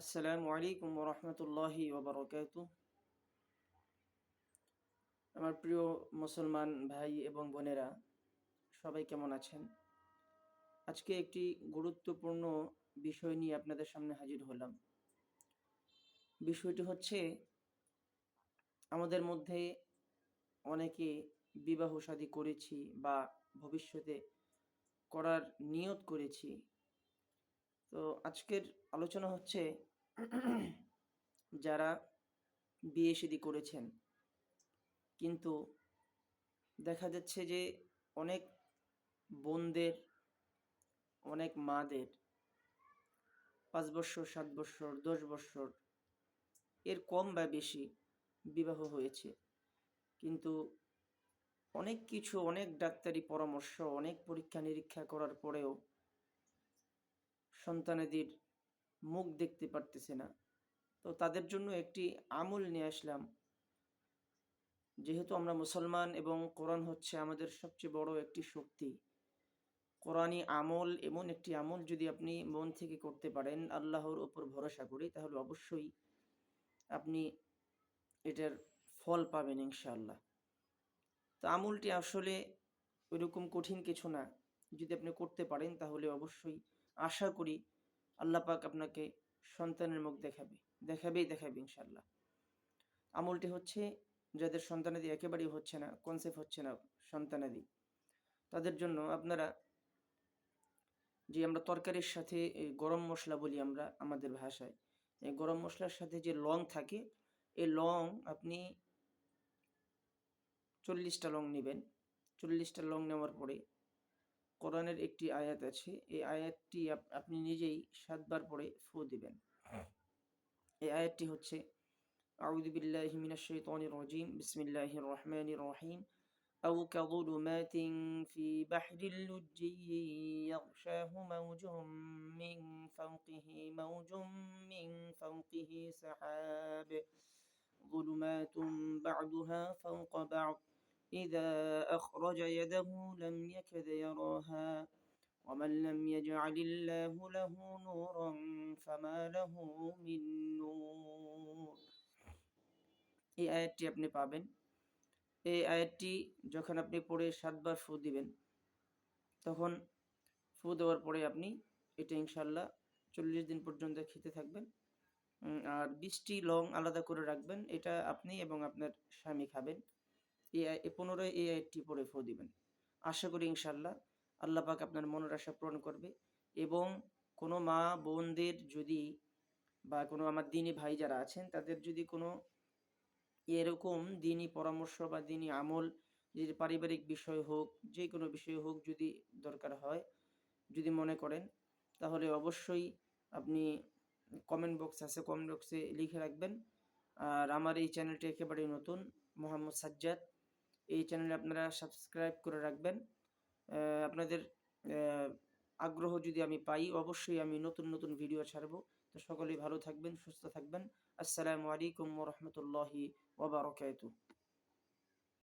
আসসালামু আলাইকুম রহমতুল্লাহি ওবরকাত আমার প্রিয় মুসলমান ভাই এবং বোনেরা, সবাই কেমন আছেন? আজকে একটি গুরুত্বপূর্ণ বিষয় নিয়ে আপনাদের সামনে হাজির হলাম। বিষয়টি হচ্ছে, আমাদের মধ্যে অনেকে বিবাহ শাদী করেছি বা ভবিষ্যতে করার নিয়ত করেছি। তো আজকের আলোচনা হচ্ছে যারা বিয়ে শাদী করেছেন। কিন্তু দেখা যাচ্ছে যে অনেক বোনদের, অনেক মাদের পাঁচ বছর, সাত বছর, দশ বছর এর কম বা বেশি বিবাহ হয়েছে। কিন্তু অনেক কিছু, অনেক ডাক্তারি পরামর্শ, অনেক পরীক্ষা নিরীক্ষা করার পরেও সন্তানেদের মুখ দেখতে পারতেছে না। তো তাদের জন্য একটি আমল নিয়ে আসলাম। যেহেতু আমরা মুসলমান এবং কোরআন হচ্ছে আমাদের সবচেয়ে বড় একটি শক্তি। কোরআনই আমল, এমন একটি আমল যদি আপনি মন থেকে করতে পারেন, আল্লাহর ওপর ভরসা করে, তাহলে অবশ্যই আপনি এটার ফল পাবেন ইনশাআল্লাহ। তো আমলটি আসলে ওইরকম কঠিন কিছু না। যদি আপনি করতে পারেন, তাহলে অবশ্যই আশা করি আল্লাহ পাক আপনাকে সন্তানের মুখ দেখাবে, দেখাবেই দেখাবে ইনশাল্লাহ আমলটি হচ্ছে যাদের সন্তানাদি একেবারেই হচ্ছে না কনসেপ্ট হচ্ছে না সন্তানাদি, তাদের জন্য আপনারা যে আমরা তরকারির সাথে এই গরম মশলা বলি আমরা আমাদের ভাষায়, এই গরম মশলার সাথে যে লং থাকে, এই লং আপনি চল্লিশটা লং নেবেন, চল্লিশটা লং নেওয়ার পরে কোরআনের একটি আয়াত আছে এই আয়াতটি আপনি নিজেই সাতবার পরে ফু দিবেন এই আয়াতটি হচ্ছে أعوذ بالله من الشيطان الرجيم بسم الله الرحمن الرحيم أو كظلمات في بحر اللجي يغشاه موج من فوقه موج من فوقه سحاب ظلمات بعضها فوق بعض إذا أخرج يده لم يكد يراها ومن لم يجعل الله له نورا فما له من نور এই আয়াতটি আপনি পাবেন এই আয়াতটি যখন আপনি পড়ে সাতবার ফু দিবেন তখন ফু দেওয়ার পরে আপনি এটা ইনশাল্লাহ চল্লিশ দিন পর্যন্ত খেতে থাকবেন আর বৃষ্টি লং আলাদা করে রাখবেন এটা আপনি এবং আপনার স্বামী খাবেন এই পুনরায় এই আয়াতটি পরে ফু দিবেন। আশা করি ইনশাল্লাহ আল্লাহ পাক আপনার মনের আশা পূরণ করবে এবং কোনো মা বোনদের যদি বা কোনো আমার দিনী ভাই যারা আছেন, তাদের যদি কোনো এরকম দিনই পরামর্শ বা দিনই আমল, যে পারিবারিক বিষয় হোক, যে কোনো বিষয় হোক যদি দরকার হয়, যদি মনে করেন, তাহলে অবশ্যই আপনি কমেন্ট বক্স আছে, কমেন্ট বক্সে লিখে রাখবেন। আর আমার এই চ্যানেলটি একেবারেই নতুন, মোহাম্মদ সাজ্জাদ। এই চ্যানেলে আপনারা সাবস্ক্রাইব করে রাখবেন। আপনাদের আগ্রহ যদি আমি পাই, অবশ্যই আমি নতুন নতুন ভিডিও ছাড়বো। তো সকলেই ভালো থাকবেন, সুস্থ থাকবেন। আসসালামু আলাইকুম রহমতুল্লাহি ওবরাকাতুহ